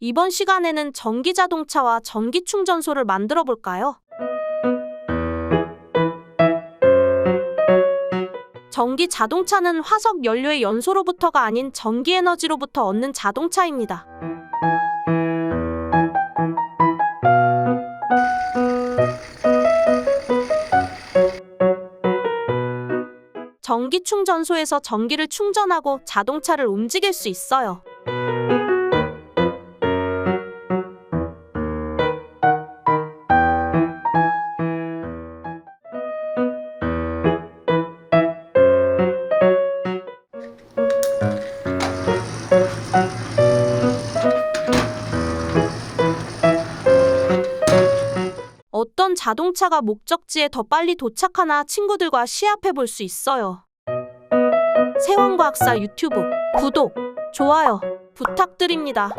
이번 시간에는 전기 자동차와 전기 충전소를 만들어 볼까요? 전기 자동차는 화석 연료의 연소로부터가 아닌 전기 에너지로부터 얻는 자동차입니다. 전기 충전소에서 전기를 충전하고 자동차를 움직일 수 있어요. 어떤 자동차가 목적지에 더 빨리 도착하나 친구들과 시합해 볼 수 있어요. 세원과학사 유튜브 구독, 좋아요 부탁드립니다.